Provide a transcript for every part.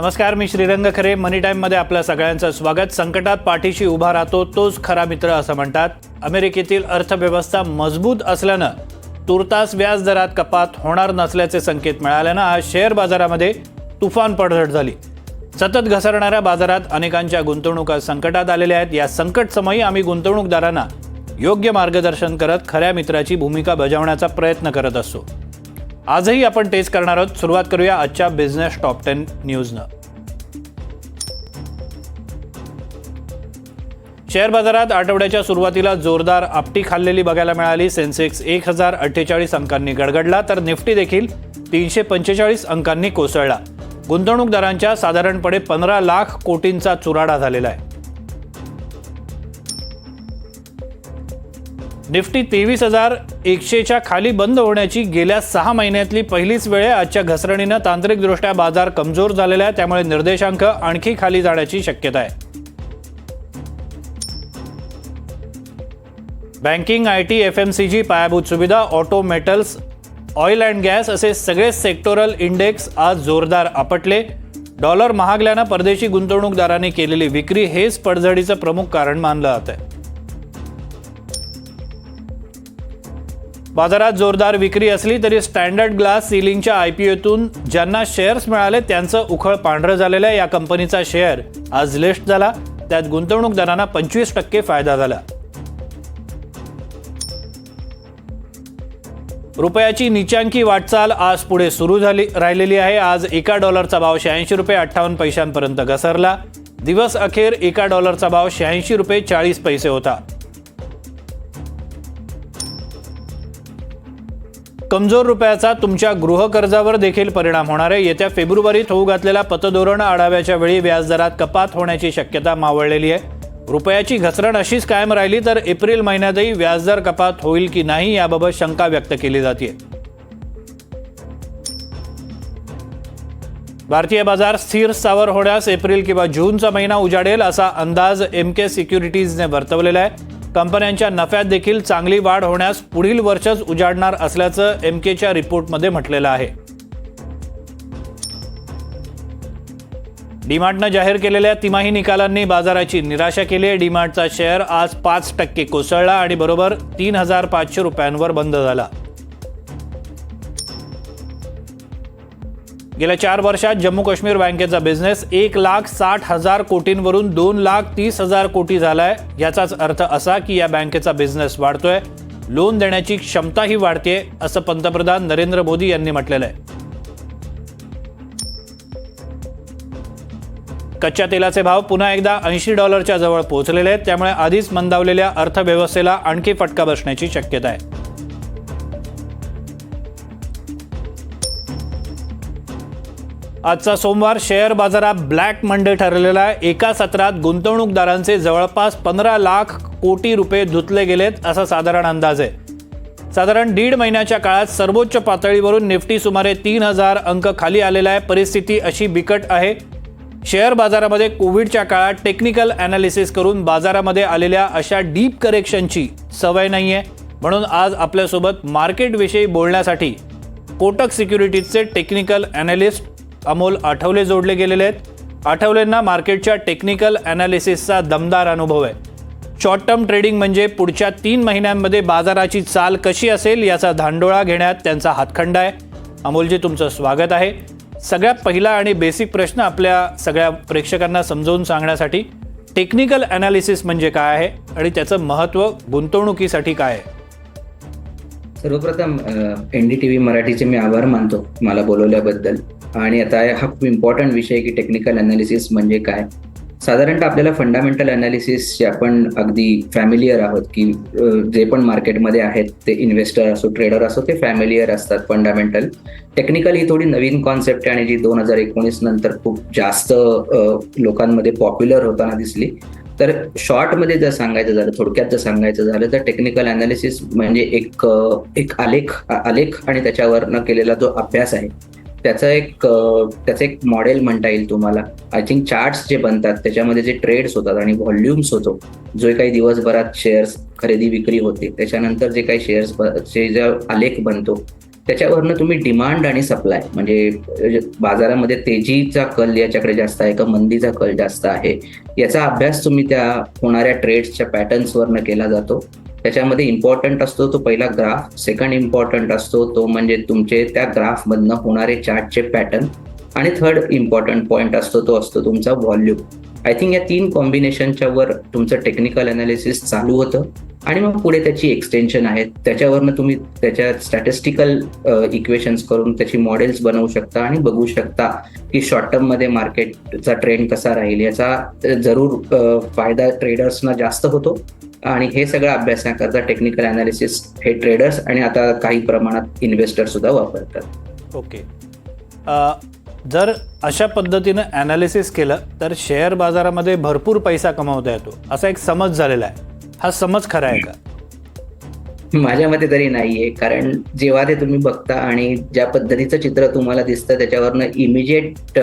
नमस्कार मी श्रीरंग खरे. मनी टाईममध्ये आपल्या सगळ्यांचं स्वागत. संकटात पाठीशी उभा राहतो तोच खरा मित्र असं म्हणतात. अमेरिकेतील अर्थव्यवस्था मजबूत असल्यानं तुर्तास व्याज दरात कपात होणार नसल्याचे संकेत मिळाल्यानं आज शेअर बाजारामध्ये तुफान पडझड झाली. सतत घसरणाऱ्या बाजारात अनेकांच्या गुंतवणुका संकटात आलेल्या आहेत. या संकट समयी आम्ही गुंतवणूकदारांना योग्य मार्गदर्शन करत खऱ्या मित्राची भूमिका बजावण्याचा प्रयत्न करत असतो. आजही आपण तेच करणार आहोत. सुरुवात करूया आजच्या बिझनेस टॉप टेन न्यूजनं शेअर बाजारात आठवड्याच्या सुरुवातीला जोरदार आपटी खाल्लेली बघायला मिळाली. सेन्सेक्स एक हजार अठ्ठेचाळीस अंकांनी गडगडला तर निफ्टी देखील तीनशे पंचेचाळीस अंकांनी कोसळला. गुंतवणूकदारांच्या साधारणपणे पंधरा लाख कोटींचा चुराडा झालेला आहे. निफ्टी तेवीस हजार एकशेच्या खाली बंद होण्याची गेल्या सहा महिन्यातली पहिलीच वेळ आजच्या घसरणीनं तांत्रिकदृष्ट्या बाजार कमजोर झालेला आहे. त्यामुळे निर्देशांक आणखी खाली जाण्याची शक्यता आहे. Banking I T F M C G पायाभूत सुविधा auto metals oil and gas असे सगळे सेक्टोरल इंडेक्स आज जोरदार आपटले. डॉलर महागल्यानं परदेशी गुंतवणूकदारांनी केलेली विक्री हेच पडझडीचं प्रमुख कारण मानलं जात आहे बाजारात जोरदार विक्री असली तरी स्टँडर्ड ग्लास सिलिंगच्या आयपीओतून ज्यांना शेअर्स मिळाले त्यांचं उखळ पांढरं झालेलं आहे या कंपनीचा शेअर. आज लिस्ट झाला. त्यात गुंतवणूकदारांना पंचवीस टक्के फायदा झाला. रुपयाची निचांकी वाटचाल आज पुढे सुरू झाली राहिलेली आहे. आज एका डॉलरचा भाव शहाऐंशी रुपये अठ्ठावन्न पैशांपर्यंत घसरला. दिवस अखेर एका डॉलरचा भाव शहाऐंशी रुपये चाळीस पैसे होता. कमजोर रुपयाचा तुमच्या गृहकर्जावर देखील परिणाम होणार आहे. येत्या फेब्रुवारीत होऊ घातलेल्या पतधोरण आढाव्याच्या वेळी व्याजदरात कपात होण्याची शक्यता मावळलेली आहे. रुपयाची घसरण अशीच कायम राहिली तर एप्रिल महिन्यातही व्याजदर कपात होईल की नाही याबाबत शंका व्यक्त केली जाते. भारतीय बाजार स्थिर स्थावर होण्यास एप्रिल किंवा जूनचा महिना उजाडेल असा अंदाज एम के सिक्युरिटीजने वर्तवलेला आहे. कंपन्यांच्या नफ्यात देखील चांगली वाढ होण्यास पुढील वर्षच उजाडणार असल्याचं एम केच्या रिपोर्टमध्ये म्हटलेलं आहे. डीमार्टनं जाहीर केलेल्या तिमाही निकालांनी बाजाराची निराशा केली आहे. डीमार्टचा शेअर आज पाच टक्के कोसळला आणि बरोबर तीन हजार पाचशे रुपयांवर बंद झाला. गेल्या चार वर्षात जम्मू काश्मीर बँकेचा बिझनेस एक लाख साठ हजार कोटींवरून दोन लाख तीस हजार कोटी झालाय. याचाच अर्थ असा की या बँकेचा बिझनेस वाढतोय. लोन देण्याची क्षमताही वाढते असं पंतप्रधान नरेंद्र मोदी यांनी म्हटलेलं आहे. कच्च्या तेलाचे भाव पुन्हा एकदा ऐंशी डॉलरच्या जवळ पोहोचलेले आहेत. त्यामुळे आधीच मंदावलेल्या अर्थव्यवस्थेला आणखी फटका बसण्याची शक्यता आहे. आजचा सोमवार शेअर बाजारात ब्लॅक मंडे ठरलेला आहे. एका सत्रात गुंतवणूकदारांचे जवळपास पंधरा लाख कोटी रुपये धुतले गेलेत असा साधारण अंदाज आहे. साधारण दीड महिन्याच्या काळात सर्वोच्च पातळीवरून निफ्टी सुमारे तीन हजार अंक खाली आलेला आहे. परिस्थिती अशी बिकट आहे. शेअर बाजारामध्ये कोविडच्या काळात टेक्निकल अनालिसिस करून बाजारामध्ये आलेल्या अशा डीप करेक्शनची सवय नाही आहे म्हणून आज आपल्यासोबत मार्केटविषयी बोलण्यासाठी कोटक सिक्युरिटीजचे टेक्निकल अनालिस्ट अमोल आठवले जोडले गेलेले आहेत. आठवलेंना मार्केटच्या टेक्निकल अनालिसिसचा दमदार अनुभव आहे. शॉर्ट टर्म ट्रेडिंग म्हणजे पुढच्या तीन महिन्यांमध्ये बाजाराची चाल कशी असेल याचा धांडोळा घेण्यात त्यांचा हातखंडा आहे. अमोलजी तुमचं स्वागत आहे. सगळ्यात पहिला आणि बेसिक प्रश्न आपल्या सगळ्या प्रेक्षकांना समजावून सांगण्यासाठी टेक्निकल अनालिसिस म्हणजे काय आहे आणि त्याचं महत्त्व गुंतवणुकीसाठी काय आहे? सर्वप्रथम एन डी टी व्ही मराठीचे मी आभार मानतो मला बोलवल्याबद्दल. आणि आता हा खूप इम्पॉर्टंट विषय आहे की टेक्निकल अनालिसिस म्हणजे काय? साधारणतः आपल्याला फंडामेंटल अनालिसिसचे आपण अगदी फॅमिलियर आहोत की जे पण मार्केटमध्ये आहेत ते इन्व्हेस्टर असो ट्रेडर असो ते फॅमिलियर असतात फंडामेंटल टेक्निकल ही थोडी नवीन कॉन्सेप्ट आहे आणि जी दोन हजार एकोणीस नंतर खूप जास्त लोकांमध्ये पॉप्युलर होताना दिसली. तर शॉर्टमध्ये जर सांगायचं झालं थोडक्यात जर सांगायचं झालं तर टेक्निकल अनालिसिस म्हणजे एक एक आलेख आलेख आणि त्याच्यावरनं केलेला जो अभ्यास आहे त्याचं एक त्याचं एक मॉडेल म्हणता येईल तुम्हाला. आय थिंक चार्ट्स जे बनतात त्याच्यामध्ये जे ट्रेड्स होतात आणि व्हॉल्युम्स होतो जो काही दिवसभरात शेअर्स खरेदी विक्री होते त्याच्यानंतर जे काही शेअर्स चे जे आलेख बनतो त्याच्यावरनं तुम्ही डिमांड आणि सप्लाय म्हणजे बाजारामध्ये तेजीचा कल याच्याकडे जास्त आहे का मंदीचा कल जास्त आहे याचा अभ्यास तुम्ही त्या होणाऱ्या ट्रेड्सच्या पॅटर्न्सवरनं केला जातो. त्याच्यामध्ये इम्पॉर्टंट असतो तो पहिला ग्राफ सेकंड इम्पॉर्टंट असतो तो म्हणजे तुमचे त्या ग्राफमधनं होणारे चार्टचे पॅटर्न आणि थर्ड इम्पॉर्टंट पॉईंट असतो तो असतो तुमचा व्हॉल्यूम आय थिंक या तीन कॉम्बिनेशनच्या वर तुमचं टेक्निकल अनालिसिस चालू होतं. आणि मग पुढे त्याची एक्सटेन्शन आहेत. त्याच्यावरनं तुम्ही त्याच्या स्टॅटिस्टिकल इक्वेशन्स करून त्याची मॉडेल्स बनवू शकता आणि बघू शकता की शॉर्ट टर्ममध्ये मार्केटचा ट्रेंड कसा राहील याचा जरूर फायदा ट्रेडर्सना जास्त होतो. आणि हे सगळं अभ्यासाकरता टेक्निकल अनालिसिस हे ट्रेडर्स आणि आता काही प्रमाणात इन्व्हेस्टर सुद्धा वापरतात. ओके. अ, जर अशा पद्धतीनं ॲनालिसिस केलं तर शेअर बाजारामध्ये भरपूर पैसा कमावता येतो. असा एक समज झालेला आहे. हा समज खरा आहे का? माझ्या मते तरी नाहीये. कारण जेव्हा ते तुम्ही बघता आणि ज्या पद्धतीचं चित्र तुम्हाला दिसतं त्याच्यावरनं इमिजिएट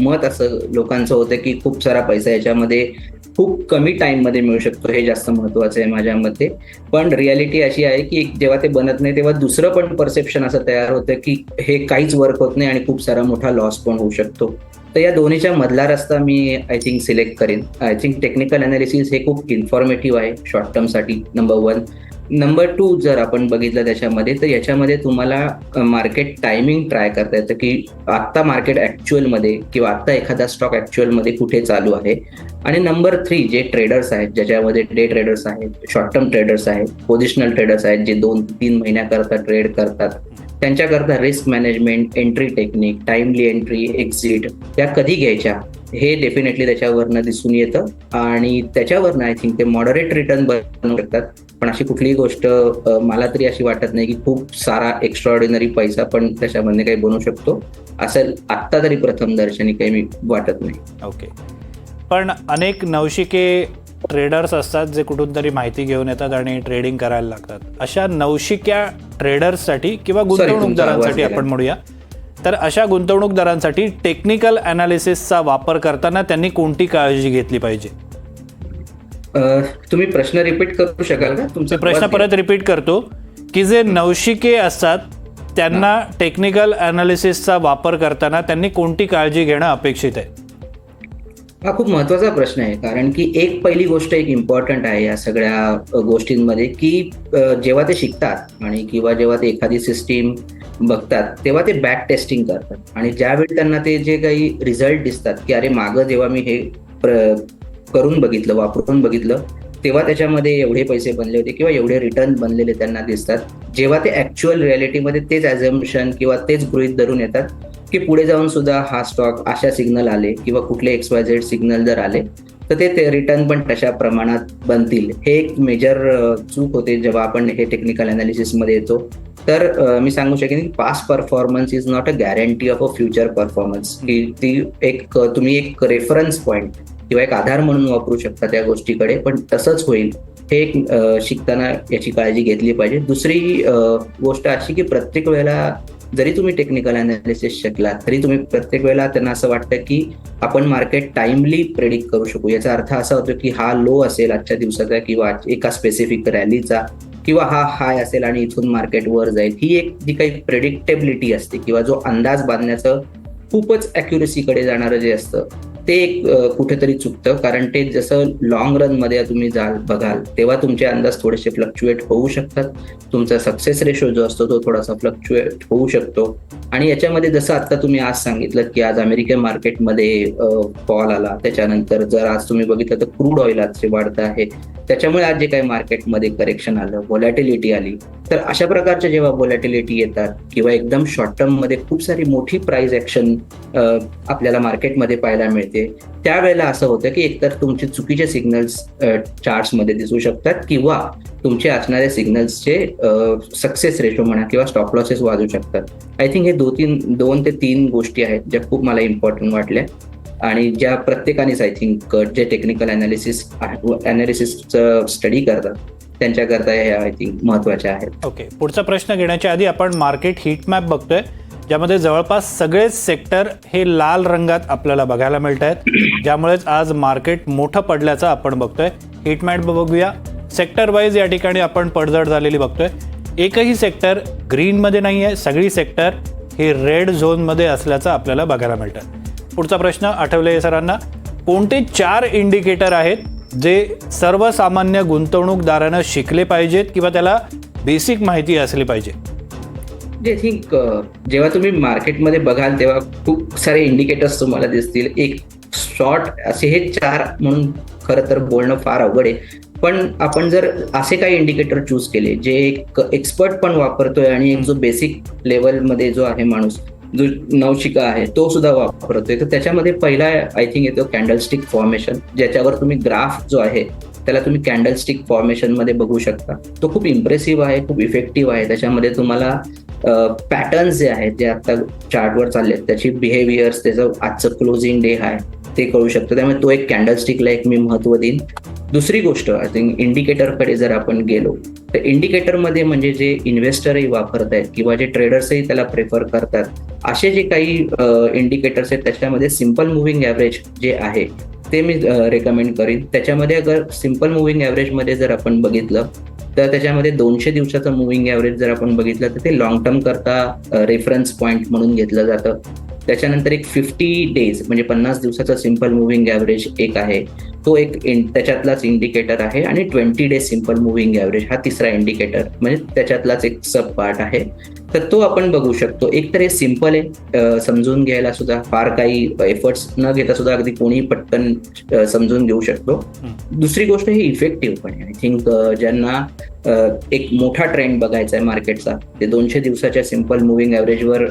मत असं लोकांचं होतं की खूप सारा पैसा याच्यामध्ये खूप कमी टाइममध्ये मिळू शकतो हे जास्त महत्वाचं आहे माझ्या मते. पण रियालिटी अशी आहे की जेव्हा ते बनत नाही तेव्हा दुसरं पण परसेप्शन असं तयार होतं की हे काहीच वर्क होत नाही आणि खूप सारा मोठा लॉस पण होऊ शकतो. तर या दोन्हीच्या मधला रस्ता मी आय थिंक सिलेक्ट करेन. आय थिंक टेक्निकल अनालिसिस हे खूप इन्फॉर्मेटिव्ह आहे शॉर्ट टर्मसाठी नंबर वन नंबर टू जर आपण बघितलं त्याच्यामध्ये तर याच्यामध्ये तुम्हाला मार्केट टायमिंग ट्राय करता येतं की आत्ता मार्केट ॲक्च्युअलमध्ये किंवा आत्ता एखादा स्टॉक ॲक्च्युअलमध्ये कुठे चालू आहे. आणि नंबर थ्री जे ट्रेडर्स आहेत ज्याच्यामध्ये डे ट्रेडर्स आहेत शॉर्ट टर्म ट्रेडर्स आहेत पोझिशनल ट्रेडर्स आहेत जे दोन तीन महिन्याकरता ट्रेड करतात त्यांच्याकरता risk management entry technique timely entry exit या कधी घ्यायच्या हे डेफिनेटली त्याच्यावरनं दिसून येतं. आणि त्याच्यावरनं आय थिंक ते मॉडरेट रिटर्न बनवू शकतात. पण अशी कुठलीही गोष्ट मला तरी अशी वाटत नाही की खूप सारा एक्स्ट्रॉर्डिनरी पैसा पण त्याच्यामध्ये काही बनवू शकतो. असं आत्ता तरी प्रथम दर्शनी काही मी वाटत नाही. ओके. पण अनेक नवशिके ट्रेडर्स असतात जे कुठून तरी माहिती घेऊन येतात आणि ट्रेडिंग करायला लागतात. अशा नवशिक्या ट्रेडर्ससाठी किंवा गुंतवणूकदारांसाठी. आपण म्हणूया तर अशा गुंतवणूकदारांसाठी टेक्निकल अनालिसिसचा वापर करताना त्यांनी कोणती काळजी घेतली पाहिजे? तुम्ही प्रश्न रिपीट करू शकाल का? तुमचा प्रश्न परत रिपीट करतो की जे नवशिके असतात त्यांना टेक्निकल अनालिसिसचा वापर करताना त्यांनी कोणती काळजी घेणं अपेक्षित आहे? हा खूप महत्त्वाचा प्रश्न आहे कारण की एक पहिली गोष्ट एक इम्पॉर्टंट आहे या सगळ्या गोष्टींमध्ये की जेव्हा ते शिकतात आणि किंवा जेव्हा ते एखादी सिस्टीम बघतात तेव्हा ते बॅक टेस्टिंग करतात. आणि ज्यावेळी त्यांना ते जे काही रिझल्ट दिसतात की अरे मागं जेव्हा मी हे करून बघितलं वापरून बघितलं तेव्हा त्याच्यामध्ये एवढे पैसे बनले होते किंवा एवढे रिटर्न बनलेले त्यांना दिसतात. जेव्हा ते ऍक्च्युअल रियालिटीमध्ये तेच ॲझम्पशन किंवा तेच गृहित धरून येतात की पुढे जाऊन सुद्धा हा स्टॉक अशा सिग्नल आले किंवा कुठले एक्स वाय झेड सिग्नल जर आले तर ते रिटर्न पण तशा प्रमाणात बनतील. हे एक मेजर चूक होते जेव्हा आपण हे टेक्निकल अनालिसिसमध्ये येतो. तर मी सांगू शकेन की past performance is not a guarantee of a future performance की ती एक तुम्ही एक रेफरन्स पॉईंट किंवा एक आधार म्हणून वापरू शकता त्या गोष्टीकडे पण तसंच होईल. हे एक शिकताना याची काळजी घेतली पाहिजे. दुसरी गोष्ट अशी की प्रत्येक वेळेला जरी तुम्ही टेक्निकल अनालिसिस शिकलात तरी तुम्ही प्रत्येक वेळेला त्यांना असं वाटतं की आपण मार्केट टाइमली प्रेडिक्ट करू शकू. याचा अर्थ असा होतो की हा लो असेल आजच्या दिवसाचा किंवा एका स्पेसिफिक रॅलीचा किंवा हा हाय असेल आणि इथून मार्केट वर जाईल. ही एक जी काही प्रेडिक्टेबिलिटी असते किंवा जो अंदाज बांधण्याचं खूपच अॅक्युरेसीकडे जाणारं जे असतं ते एक कुठेतरी चुकतं. कारण ते जसं लॉंग रनमध्ये तुम्ही जाल बघाल तेव्हा तुमचे अंदाज थोडेसे फ्लक्च्युएट होऊ शकतात. तुमचा सक्सेस रेशो जो असतो तो थोडासा फ्लक्च्युएट होऊ शकतो. आणि याच्यामध्ये जसं आता तुम्ही आज सांगितलं की आज अमेरिकन मार्केटमध्ये फॉल आला. त्याच्यानंतर जर आज तुम्ही बघितलं तर क्रूड ऑइल आजचे वाढतं आहे. त्याच्यामुळे आज जे काही मार्केटमध्ये करेक्शन आलं व्हॉलॅटिलिटी आली. तर अशा प्रकारच्या जेव्हा व्हॉलॅटिलिटी येतात किंवा एकदम शॉर्ट टर्ममध्ये खूप सारी मोठी प्राइस ऍक्शन आपल्याला मार्केटमध्ये पाहायला मिळते. त्यावेळेला असं होतं की एकतर तुमचे चुकीचे सिग्नल्स चार्ट्समध्ये दिसू शकतात किंवा तुमचे असणारे सिग्नल्सचे सक्सेस रेशो म्हणा किंवा स्टॉप लॉसेस वाजू शकतात. आय थिंक हे दोन तीन दोन ते तीन गोष्टी आहेत ज्या खूप मला इम्पॉर्टंट वाटल्या. आणि ज्या प्रत्येकानेच आय थिंक जे टेक्निकल अनालिसिस अनालिसिसचं स्टडी करतात. त्यांच्याकरता हे आय थिंक महत्त्वाचे आहेत. ओके पुढचा प्रश्न घेण्याच्या आधी आपण मार्केट हीट मॅप बघतोय ज्यामध्ये जवळपास सगळेच सेक्टर हे लाल रंगात आपल्याला बघायला मिळत आहेत ज्यामुळेच आज मार्केट मोठं पडल्याचं आपण बघतोय. हीट मॅप बघूया. सेक्टर वाईज या ठिकाणी आपण पडझड झालेली बघतोय. एकही सेक्टर ग्रीनमध्ये नाही आहे सगळी सेक्टर हे रेड झोनमध्ये असल्याचं आपल्याला बघायला मिळतं. पुढचा प्रश्न आठवले सरांना. कोणते चार इंडिकेटर आहेत? जे सर्वसामान्य गुंतवणूकदारानं शिकले पाहिजेत किंवा त्याला बेसिक माहिती असली पाहिजे. जे थिंक जेव्हा तुम्ही मार्केटमध्ये बघाल तेव्हा खूप सारे इंडिकेटर्स तुम्हाला दिसतील. एक शॉर्ट असे हे चार म्हणून खरं तर बोलणं फार अवघड आहे. पण आपण जर असे काही इंडिकेटर चूज केले जे एक एक्सपर्ट पण वापरतोय आणि एक जो बेसिक लेवलमध्ये जो आहे माणूस जो नवशिका आहे तो सुद्धा वापरतोय. तर त्याच्यामध्ये पहिला आय थिंक येतो कॅन्डलस्टिक फॉर्मेशन ज्याच्यावर तुम्ही ग्राफ जो आहे त्याला तुम्ही कॅन्डलस्टिक फॉर्मेशनमध्ये बघू शकता. तो खूप इम्प्रेसिव्ह आहे खूप इफेक्टिव्ह आहे. त्याच्यामध्ये तुम्हाला पॅटर्न्स जे आहेत जे आता चार्टवर चालले आहेत त्याची बिहेवियर्स त्याचं आजचं क्लोजिंग डे आहे ते कळू शकतं. त्यामुळे तो एक कॅन्डलस्टिकला एक मी महत्त्व देईन. दुसरी गोष्ट आय थिंक इंडिकेटरकडे जर आपण गेलो तर इंडिकेटरमध्ये म्हणजे जे इन्व्हेस्टरही वापरत आहेत किंवा जे ट्रेडर्सही त्याला प्रेफर करतात असे जे काही इंडिकेटर्स आहेत त्याच्यामध्ये सिंपल मुव्हिंग ॲव्हरेज जे आहे ते मी रेकमेंड करीन. त्याच्यामध्ये अगर सिंपल मुव्हिंग ॲव्हरेजमध्ये जर आपण बघितलं तर त्याच्यामध्ये दोनशे दिवसाचं मुव्हिंग ॲव्हरेज जर आपण बघितलं तर ते लॉंग टर्म करता रेफरन्स पॉईंट म्हणून घेतलं जातं. त्याच्यानंतर एक फिफ्टी डेज म्हणजे पन्नास दिवसाचं सिंपल मुव्हिंग ॲव्हरेज एक आहे. तो एक त्याच्यातलाच इंडिकेटर आहे आणि twenty days simple moving average हा तिसरा इंडिकेटर म्हणजे त्याच्यातलाच एक सब पार्ट आहे. तर तो आपण बघू शकतो. एक तर हे सिंपल आहे. समजून घ्यायला सुद्धा फार काही एफर्ट्स न घेता सुद्धा अगदी कोणी पटकन समजून घेऊ शकतो. दुसरी गोष्ट ही इफेक्टिव्ह पण आहे. आय थिंक ज्यांना एक मोठा ट्रेंड बघायचा आहे मार्केटचा ते दोनशे दिवसाच्या सिंपल मुव्हिंग ॲव्हरेजवर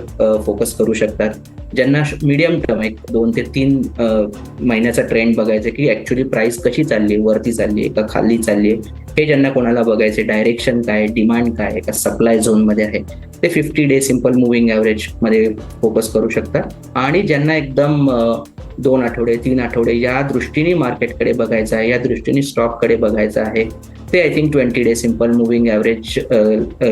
फोकस करू शकतात. ज्यांना मीडियम टर्म एक दोन ते तीन महिन्याचा ट्रेंड बघायचा की ऍक्च्युली प्राइस कशी चालली? वरती चालली आहे का खाली चालली? आहे हे ज्यांना कोणाला बघायचे डायरेक्शन काय डिमांड काय का सप्लाय झोनमध्ये आहे ते फिफ्टी डे सिंपल मुव्हिंग ॲव्हरेजमध्ये फोकस करू शकतात आणि ज्यांना एकदम दोन आठवडे तीन आठवडे या दृष्टीने मार्केटकडे बघायचं आहे या दृष्टीने स्टॉककडे बघायचं आहे ते I think twenty day simple moving average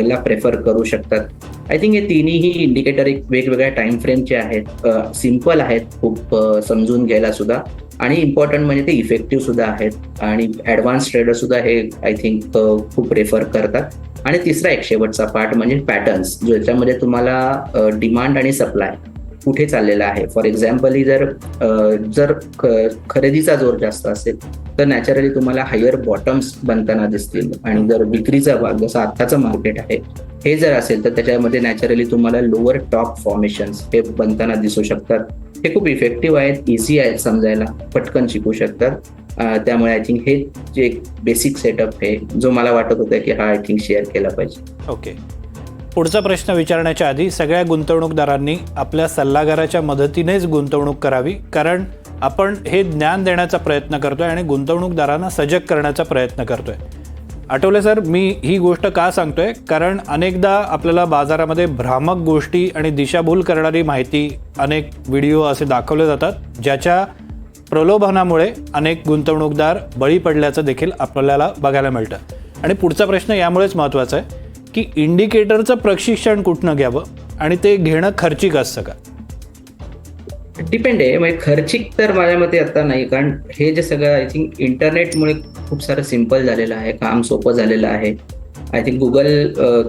ला प्रेफर करू शकतात. आय थिंक हे तिन्ही इंडिकेटर एक वेगवेगळ्या टाइम फ्रेमचे आहेत सिंपल आहेत खूप समजून घ्यायला सुद्धा. आणि इम्पॉर्टंट म्हणजे ते इफेक्टिव्ह सुद्धा आहेत. आणि ॲडव्हान्स ट्रेडर सुद्धा हे आय थिंक खूप प्रेफर करतात. आणि तिसरा एक शेवटचा पार्ट म्हणजे पॅटर्न्स ज्याच्यामध्ये तुम्हाला डिमांड आणि सप्लाय कुठे चाललेला आहे. फॉर एक्झाम्पल जर जर खरेदीचा जोर जास्त असेल तर नॅचरली तुम्हाला हायर बॉटम्स बनताना दिसतील. आणि जर विक्रीचा भाग जसं आत्ताचं मार्केट आहे हे जर असेल तर त्याच्यामध्ये नॅचरली तुम्हाला लोअर टॉप फॉर्मेशन्स हे बनताना दिसू शकतात. हे खूप इफेक्टिव्ह आहेत इझी आहेत समजायला. पटकन शिकू शकतात. त्यामुळे आय थिंक हे जे एक बेसिक सेटअप आहे जो मला वाटत होता की हा आय थिंक शेअर केला पाहिजे. ओके पुढचा प्रश्न विचारण्याच्या आधी सगळ्या गुंतवणूकदारांनी आपल्या सल्लागाराच्या मदतीनेच गुंतवणूक करावी कारण आपण हे ज्ञान देण्याचा प्रयत्न करतोय आणि गुंतवणूकदारांना सजग करण्याचा प्रयत्न करतोय. आठवले सर मी ही गोष्ट का सांगतोय? कारण अनेकदा आपल्याला बाजारामध्ये भ्रामक गोष्टी आणि दिशाभूल करणारी माहिती अनेक व्हिडिओ असे दाखवले जातात ज्याच्या प्रलोभनामुळे अनेक गुंतवणूकदार बळी पडल्याचं देखील आपल्याला बघायला मिळतं. आणि पुढचा प्रश्न यामुळेच महत्त्वाचा आहे की इंडिकेटरचं प्रशिक्षण कुठनं घ्यावं आणि ते घेणं खर्चिक असतं का? डिपेंड आहे. म्हणजे खर्चिक तर माझ्या मते आता नाही. कारण हे जे सगळं आय थिंक इंटरनेटमुळे खूप सारं सिंपल झालेलं आहे. काम सोपं झालेलं आहे. आय थिंक गुगल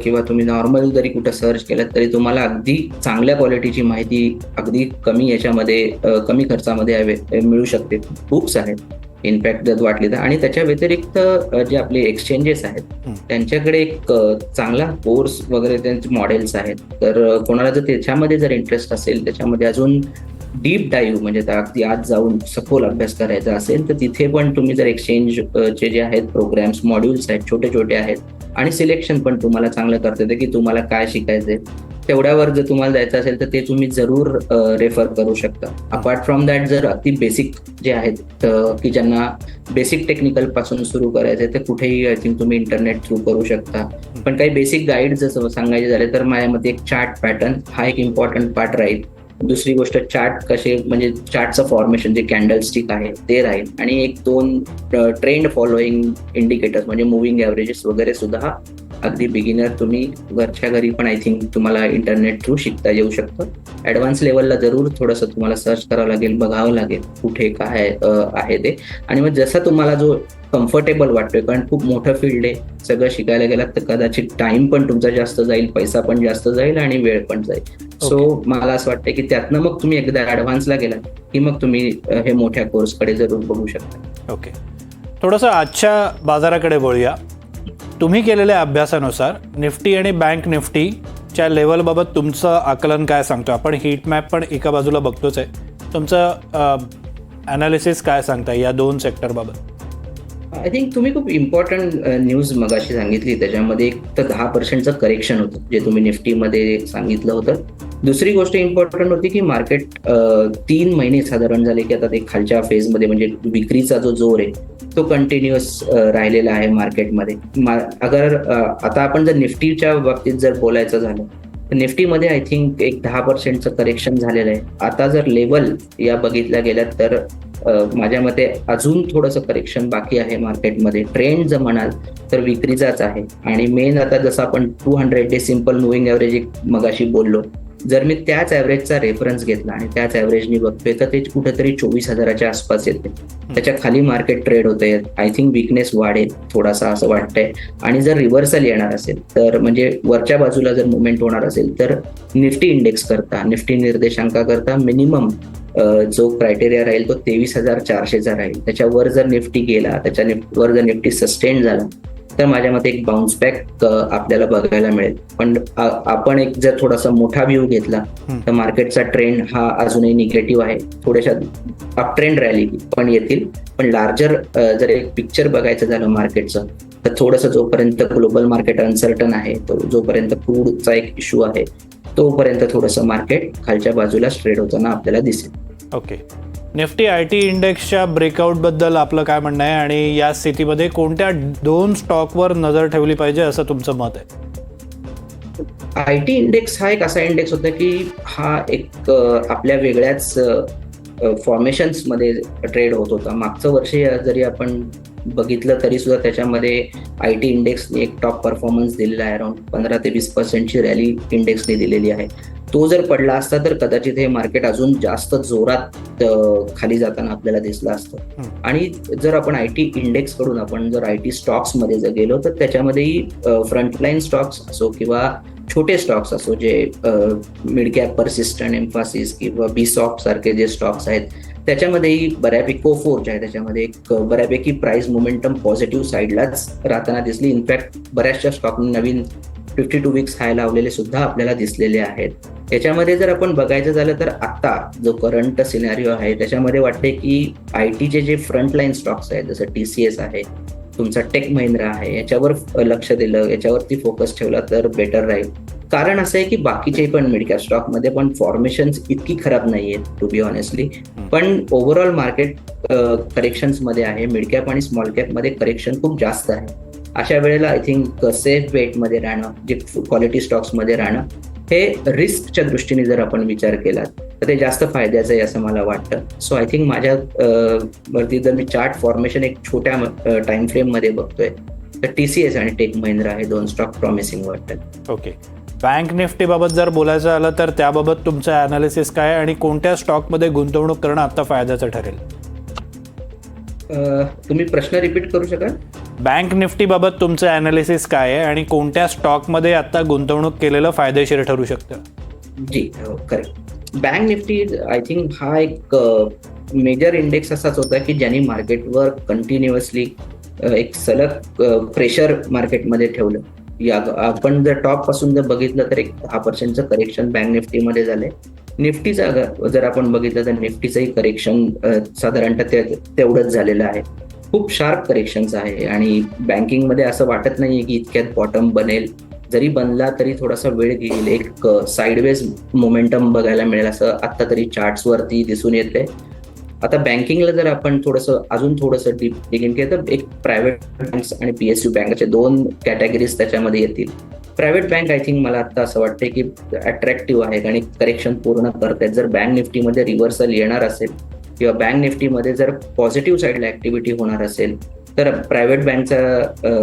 किंवा तुम्ही नॉर्मल जरी कुठं सर्च केलं तरी तुम्हाला अगदी चांगल्या क्वालिटीची माहिती अगदी कमी याच्यामध्ये कमी खर्चामध्ये मिळू शकते. बुक्स आहेत इनफॅक्ट जर वाटली तर. आणि त्याच्या व्यतिरिक्त जे आपले एक्सचेंजेस आहेत त्यांच्याकडे एक चांगला कोर्स वगैरे त्यांचे मॉडेल्स आहेत. तर कोणाला जर त्याच्यामध्ये जर इंटरेस्ट असेल त्याच्यामध्ये अजून डीप डाईव्ह म्हणजे अगदी आत जाऊन सखोल अभ्यास करायचा असेल तर तिथे पण तुम्ही जर एक्सचेंज चे जे आहेत प्रोग्राम्स मॉड्यूल्स आहेत छोटे छोटे आहेत आणि सिलेक्शन पण तुम्हाला चांगलं करता येतं की तुम्हाला काय शिकायचंय तेवढ्यावर जर तुम्हाला जायचं असेल तर ते तुम्ही जरूर रेफर करू शकता. अपार्ट फ्रॉम दॅट जर अगदी बेसिक जे आहेत की ज्यांना बेसिक टेक्निकलपासून सुरू करायचं ते कुठेही आय थिंक तुम्ही इंटरनेट थ्रू करू शकता. पण काही बेसिक गाईड जर सांगायचे झाले तर माझ्या मते एक चार्ट पॅटर्न हा एक इम्पॉर्टंट पार्ट राहील. दुसरी गोष्ट चार्ट कसे म्हणजे चार्टचं फॉर्मेशन जे कॅन्डल स्टिक आहे ते राहील. आणि एक दोन ट्रेंड फॉलोईंग इंडिकेटर्स म्हणजे मुव्हिंग ॲव्हरेजेस वगैरे सुद्धा अगदी बिगिनर तुम्ही. घरच्या घरी पण आय थिंक तुम्हाला इंटरनेट थ्रू शिकता येऊ शकतं. ॲडव्हान्स लेवलला जरूर थोडंसं तुम्हाला सर्च करावं लागेल बघावं लागेल कुठे काय आहे ते. आणि मग जसा तुम्हाला जो कम्फर्टेबल वाटतोय कारण खूप मोठं फील्ड आहे सगळं शिकायला गेलात तर कदाचित टाइम पण तुमचा जास्त जाईल पैसा पण जास्त जाईल आणि वेळ पण जाईल. सो मला असं वाटतं की त्यातनं मग तुम्ही एकदा ऍडव्हान्सला गेलात की मग तुम्ही हे मोठ्या कोर्सकडे जरूर बघू शकता. ओके थोडंसं आजच्या बाजाराकडे वळूया. तुम्ही केलेल्या अभ्यासानुसार निफ्टी आणि बँक निफ्टीच्या लेवलबाबत तुमचं आकलन काय सांगतो? आपण हीट मॅप पण एका बाजूला बघतोच आहे. तुमचं ॲनालिसिस काय सांगता या दोन सेक्टरबाबत आय थिंक तुम्ही खूप इम्पॉर्टंट न्यूज मगाशी सांगितली. त्याच्यामध्ये एक तर दहा पर्सेंटचं करेक्शन होतं जे तुम्ही निफ्टीमध्ये सांगितलं होतं. दुसरी गोष्ट इम्पॉर्टंट होती की मार्केट तीन महिने साधारण झाले की आता ते खालच्या फेजमध्ये म्हणजे विक्रीचा जो जोर आहे तो कंटिन्युअस राहिलेला आहे मार्केटमध्ये मा- अगर आता आपण जर निफ्टीच्या बाबतीत जर बोलायचं झालं तर निफ्टीमध्ये आय थिंक एक दहा पर्सेंटचं करेक्शन झालेलं आहे. आता जर लेवल या बघितल्या गेल्या तर माझ्या मते अजून थोडंसं करेक्शन बाकी आहे मार्केटमध्ये. ट्रेंड जर म्हणाल तर विक्रीचाच आहे. आणि मेन आता जसं आपण two hundred day simple moving average एक मगाशी बोललो. जर मी त्याच ॲव्हरेजचा रेफरन्स घेतला आणि त्याच ॲव्हरेजनी बघतोय तर ते कुठेतरी चोवीस हजाराच्या आसपास येते. त्याच्याखाली मार्केट ट्रेड होते. आय थिंक विकनेस वाढेल थोडासा असं वाटतंय. आणि जर रिव्हर्सल येणार असेल तर म्हणजे वरच्या बाजूला जर मुवमेंट होणार असेल तर निफ्टी इंडेक्स करता निफ्टी निर्देशांका करता मिनिमम जो क्रायटेरिया राहील तो तेवीस हजार चारशेचा राहील. त्याच्यावर जर निफ्टी गेला त्याच्या वर जर निफ्टी सस्टेन झाला तर माझ्या मते एक बाउन्स बॅक आपल्याला बघायला मिळेल. पण आपण एक जर थोडासा मोठा व्ह्यू घेतला. तर मार्केटचा ट्रेंड हा अजूनही निगेटिव्ह आहे. थोड्याशा अप ट्रेंड रॅली पण येतील. पण लार्जर जर एक पिक्चर बघायचं झालं मार्केटचं तर थोडंसं जोपर्यंत ग्लोबल मार्केट अनसर्टन आहे तो जोपर्यंत क्रूडचा एक इश्यू आहे तोपर्यंत थोडंसं मार्केट खालच्या बाजूला स्ट्रेड होताना आपल्याला दिसेल. ओके निफ्टी आय टी इंडेक्सच्या ब्रेकआउटबद्दल आपलं काय म्हणणं आहे आणि या स्थितीमध्ये कोणत्या दोन स्टॉकवर नजर ठेवली पाहिजे असं तुमचं मत आहे? आय टी इंडेक्स हा एक असा इंडेक्स होता की हा एक आपल्या वेगळ्याच फॉर्मेशन्समध्ये ट्रेड होत होता. मागचं वर्ष जरी आपण बघितलं तरी सुद्धा त्याच्यामध्ये आय टी इंडेक्सने एक टॉप परफॉर्मन्स दिलेला आहे. अराउंड पंधरा ते वीस पर्सेंटची रॅली इंडेक्सने दिलेली आहे. तो जर पडला असता तर कदाचित हे मार्केट अजून जास्त जोरात खाली जाताना आपल्याला दिसलं असतं. आणि जर आपण आय टी इंडेक्सकडून आपण जर आय टी स्टॉक्समध्ये जर गेलो तर त्याच्यामध्येही फ्रंटलाईन स्टॉक्स असो किंवा छोटे स्टॉक्स असो जे मिड कॅप परसिस्टंट एम्फासिस किंवा बी सॉफ्ट सारखे जे स्टॉक्स आहेत त्याच्यामध्येही बऱ्यापैकी कोफोर्ज आहे. त्याच्यामध्ये एक बऱ्यापैकी प्राइस मोमेंटम पॉझिटिव्ह साईडलाच राहताना दिसली. इनफॅक्ट बऱ्याचशा स्टॉकने नवीन फिफ्टी टू वीक्स हाय लावलेले सुद्धा आपल्याला दिसलेले आहेत. याच्यामध्ये जर आपण बघायचं झालं तर आता जो करंट सिनारिओ आहे त्याच्यामध्ये वाटते की आय टीचे जे फ्रंटलाईन स्टॉक्स आहेत जसं टी सी एस आहे तुमचा टेक महिंद्रा आहे याच्यावर लक्ष दिलं याच्यावरती फोकस ठेवला तर बेटर राहील. कारण असं आहे की बाकीचे पण मिड कॅप स्टॉकमध्ये पण फॉर्मेशन इतकी खराब नाही आहेत टू बी ऑनेस्टली पण ओव्हरऑल मार्केट करेक्शन्समध्ये आहे मिड कॅप आणि स्मॉल कॅपमध्ये करेक्शन खूप जास्त आहे. अशा वेळेला आय थिंक सेफ वेटमध्ये राहणं जे क्वालिटी स्टॉक्समध्ये राहणं हे रिस्कच्या दृष्टीने जर आपण विचार केला तर ते जास्त फायद्याचं आहे असं मला वाटतं. सो आय थिंक माझ्या वरती जर मी चार्ट फॉर्मेशन एक छोट्या टाइम फ्रेममध्ये बघतोय तर टी सी एस आणि टेक महिंद्रा हे दोन स्टॉक प्रॉमिसिंग वाटतात. ओके बँक निफ्टीबाबत जर बोलायचं आलं तर त्याबाबत तुमचं ॲनालिसिस काय आणि कोणत्या स्टॉकमध्ये गुंतवणूक करणं आता फायद्याचं ठरेल? तुम्ही प्रश्न रिपीट करू शकाल? बँक निफ्टीबाबत तुमचं ॲनालिसिस काय आहे आणि कोणत्या स्टॉकमध्ये आता गुंतवणूक केलेलं फायदेशीर ठरू शकतं? जी correct bank Nifty I think हा एक मेजर इंडेक्स असाच होता की ज्यांनी मार्केटवर कंटिन्युअसली एक सलग प्रेशर मार्केटमध्ये ठेवलं. या आपण जर टॉपपासून जर बघितलं तर एक दहा पर्सेंटचं करेक्शन बँक निफ्टीमध्ये झालंय. निफ्टीचा जर आपण बघितलं तर निफ्टीचंही करेक्शन साधारणतः ते तेवढंच झालेलं आहे. खूप शार्प करेक्शन्स आहे आणि बँकिंगमध्ये असं वाटत नाहीये की इतक्यात बॉटम बनेल. जरी बनला तरी थोडासा वेळ घेईल. एक साईडवेज मोमेंटम बघायला मिळेल असं आता तरी चार्ट्स वरती दिसून येते आता बँकिंगला जर आपण थोडंसं अजून थोडंसं डीप डिगिन केलं तर एक प्रायव्हेट बँक्स आणि पीएसयू बँक दोन कॅटेगरीज त्याच्यामध्ये येतील. प्रायव्हेट बँक आय थिंक मला आता असं वाटतं की अट्रॅक्टिव्ह आहेत आणि करेक्शन पूर्ण करत आहेत जर बँक निफ्टीमध्ये रिव्हर्सल येणार असेल किंवा बँक निफ्टीमध्ये जर पॉझिटिव्ह साईडला ऍक्टिव्हिटी होणार असेल तर प्रायव्हेट बँकचा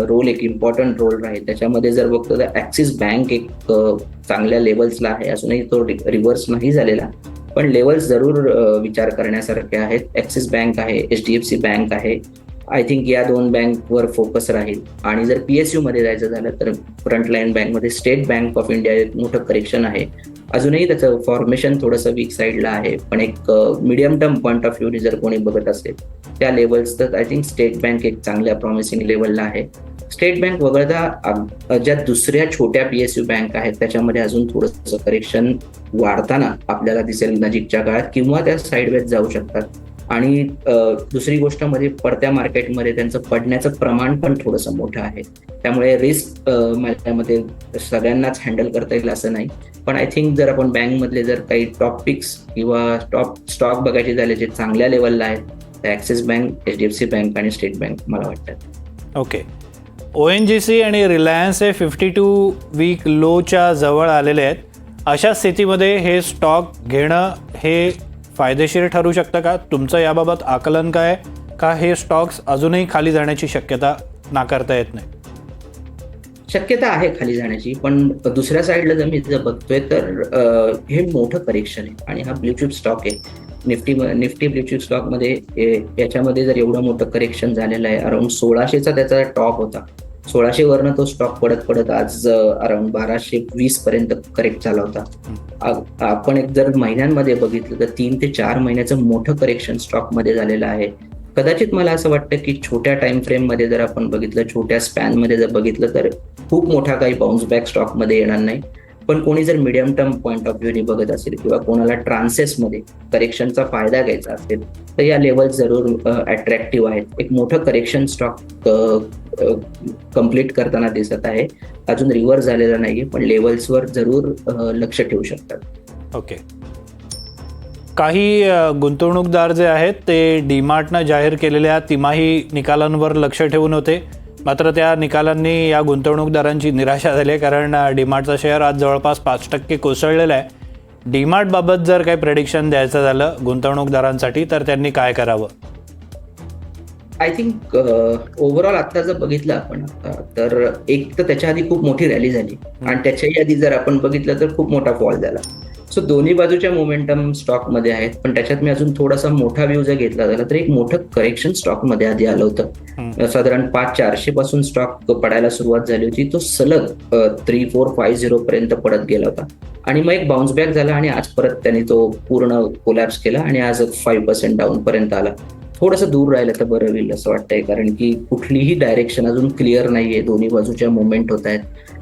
रोल एक इम्पॉर्टंट रोल राहील. त्याच्यामध्ये जर बघतो तर ऍक्सिस बँक एक चांगल्या लेवल्सला आहे. अजूनही तो रिव्हर्स नाही झालेला. पण लेवल्स जरूर विचार करण्यासारखे आहेत. ऍक्सिस बँक आहे H D F C bank आहे. आय थिंक या दोन बँकवर फोकस राहील. आणि जर पीएसयू मध्ये जायचं झालं तर फ्रंटलाईन बँकमध्ये स्टेट बँक ऑफ इंडिया एक मोठं करेक्शन आहे. अजूनही त्याचं फॉर्मेशन थोडंसं वीक साईडला आहे. पण एक मिडियम टर्म पॉईंट ऑफ व्ह्यूने जर कोणी बघत असेल त्या लेवल्स तर आय थिंक स्टेट बँक एक चांगल्या प्रॉमिसिंग लेवलला आहे. स्टेट बँक वगळता ज्या दुसऱ्या छोट्या पीएसयू बँक आहेत त्याच्यामध्ये अजून थोडंसं करेक्शन वाढताना आपल्याला दिसेल नजीकच्या काळात किंवा त्या साईडवेज जाऊ शकतात. आणि दुसरी गोष्ट म्हणजे पडत्या मार्केटमध्ये त्यांचं पडण्याचं प्रमाण पण थोडंसं मोठं आहे. त्यामुळे रिस्क माझ्यामध्ये सगळ्यांनाच हँडल करता येईल असं नाही. पण आय थिंक जर आपण बँकमधले जर काही टॉप पिक्स किंवा टॉप स्टॉक बघायचे झाले जे चांगल्या लेवलला आहेत तर Axis bank H D F C bank आणि स्टेट बँक मला वाटतं okay. O N G C आणि रिलायन्स हे फिफ्टी टू वीक लोच्या जवळ आलेले आहेत. अशा स्थितीमध्ये हे स्टॉक घेणं हे फायदेशीर ठरू शकतं का? तुमचं याबाबत आकलन काय? का हे स्टॉक्स अजूनही खाली जाण्याची शक्यता नाकारता येत नाही? शक्यता आहे खाली जाण्याची पण दुसऱ्या साईडला जर मी जर बघतोय तर हे मोठं करेक्शन आहे. आणि हा ब्ल्यूचिप स्टॉक आहे. निफ्टी निफ्टी ब्ल्यूचिप स्टॉकमध्ये याच्यामध्ये जर एवढं मोठं करेक्शन झालेलं आहे अराउंड सोळाशेचा त्याचा टॉप होता. सोळाशे वरनं तो स्टॉक पडत पडत आज अराउंड बाराशे वीस पर्यंत करेक्ट झाला होता. आपण एक जर महिन्यांमध्ये बघितलं तर तीन ते चार महिन्याचं मोठं करेक्शन स्टॉकमध्ये झालेलं आहे. कदाचित मला असं वाटतं की छोट्या टाइम फ्रेममध्ये जर आपण बघितलं छोट्या स्पॅनमध्ये जर बघितलं तर खूप मोठा काही बाउन्स बॅक स्टॉकमध्ये येणार नाही. पण कोणी जर मिडियम टर्म पॉईंट ऑफ व्ह्यूने बघत असेल किंवा कोणाला ट्रान्सेसमध्ये करेक्शनचा फायदा घ्यायचा असेल तर या लेवल जरूर अट्रॅक्टिव्ह आहेत. एक मोठं करेक्शन स्टॉक कंप्लीट करताना दिसत आहे. अजून रिव्हर्स झालेला नाहीये पण लेवल्सवर जरूर लक्ष ठेवू शकतात. ओके. काही गुंतवणूकदार जे आहेत ते डीमार्टनं जाहीर केलेल्या तिमाही निकालांवर लक्ष ठेवून होते. मात्र त्या निकालांनी या गुंतवणूकदारांची निराशा झाली आहे कारण डीमार्टचा शेअर आज जवळपास पाच टक्के कोसळलेला आहे. डीमार्टबाबत जर काही प्रेडिक्शन द्यायचं झालं गुंतवणूकदारांसाठी तर त्यांनी काय करावं? आय थिंक ओव्हरऑल आता जर बघितलं आपण तर एक तर त्याच्या आधी खूप मोठी रॅली झाली. आणि त्याच्याही आधी जर आपण बघितलं तर खूप मोठा फॉल झाला. सो दोन्ही बाजूच्या मोमेंटम स्टॉकमध्ये आहेत. पण त्याच्यात मी अजून थोडासा मोठा व्ह्यू जर घेतला झाला तर एक मोठं करेक्शन स्टॉकमध्ये आधी आलं होतं. साधारण पाच चारशे पासून स्टॉक पडायला सुरुवात झाली होती. तो सलग थ्री फोर फाय झिरो पर्यंत पडत गेला होता. आणि मग एक बाउन्स बॅक झाला आणि आज परत त्यांनी तो पूर्ण कोलॅप्स केला आणि आज फाईव्ह पर्सेंट डाऊन पर्यंत आला. थोडंसं दूर राहिलं तर बरं होईल असं वाटतंय. कारण की कुठलीही डायरेक्शन अजून क्लिअर नाहीये. दोन्ही बाजूच्या मुवमेंट होत आहेत.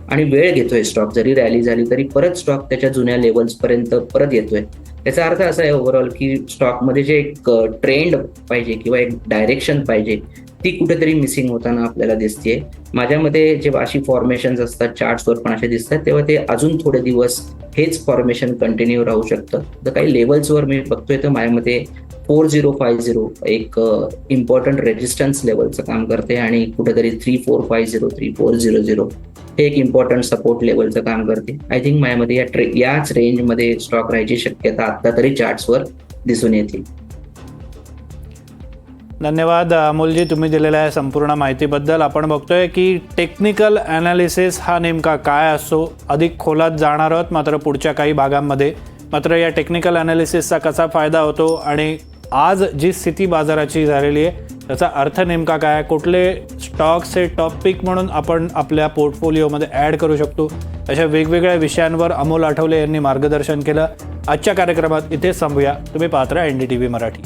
आणि वेळ घेतोय स्टॉक जरी रॅली झाली तरी परत स्टॉक त्याच्या जुन्या लेवल्स पर्यंत परत येतोय. त्याचा अर्थ असा आहे ओव्हरऑल की स्टॉकमध्ये जे एक ट्रेंड पाहिजे किंवा एक डायरेक्शन पाहिजे ती कुठेतरी मिसिंग होताना आपल्याला दिसतेय. माझ्यामध्ये जेव्हा अशी फॉर्मेशन असतात चार्ट्सवर पण असे दिसतात तेव्हा ते अजून थोडे दिवस हेच फॉर्मेशन कंटिन्यू राहू शकतं. तर काही लेवल्सवर मी बघतोय तर माझ्यामध्ये फोर झिरो फाय झिरो एक इम्पॉर्टंट रेजिस्टन्स लेवलचं काम करते आणि कुठेतरी three four five zero three four zero zero हे एक इम्पॉर्टंट सपोर्ट लेवलचं काम करते. आय थिंक माझ्यामध्ये या ट्रे याच रेंजमध्ये स्टॉक राहायची शक्यता आता तरी चार्ट्सवर दिसून येतील धन्यवाद अमोलजी. तुम्ही दिलेल्या या संपूर्ण माहितीबद्दल. आपण बघतोय की टेक्निकल ॲनालिसिस हा नेमका काय असतो अधिक खोलात जाणार आहोत मात्र पुढच्या काही भागांमध्ये. मात्र या टेक्निकल ॲनालिसिसचा कसा फायदा होतो आणि आज जी स्थिती बाजाराची झालेली आहे त्याचा अर्थ नेमका काय कुठले स्टॉक्स हे टॉप पिक म्हणून आपण आपल्या पोर्टफोलिओमध्ये ॲड करू शकतो? अशा वेगवेगळ्या विषयांवर अमोल आठवले यांनी मार्गदर्शन केलं. आजच्या कार्यक्रमात इथेच थांबूया. तुम्ही पात्र N D T V Marathi.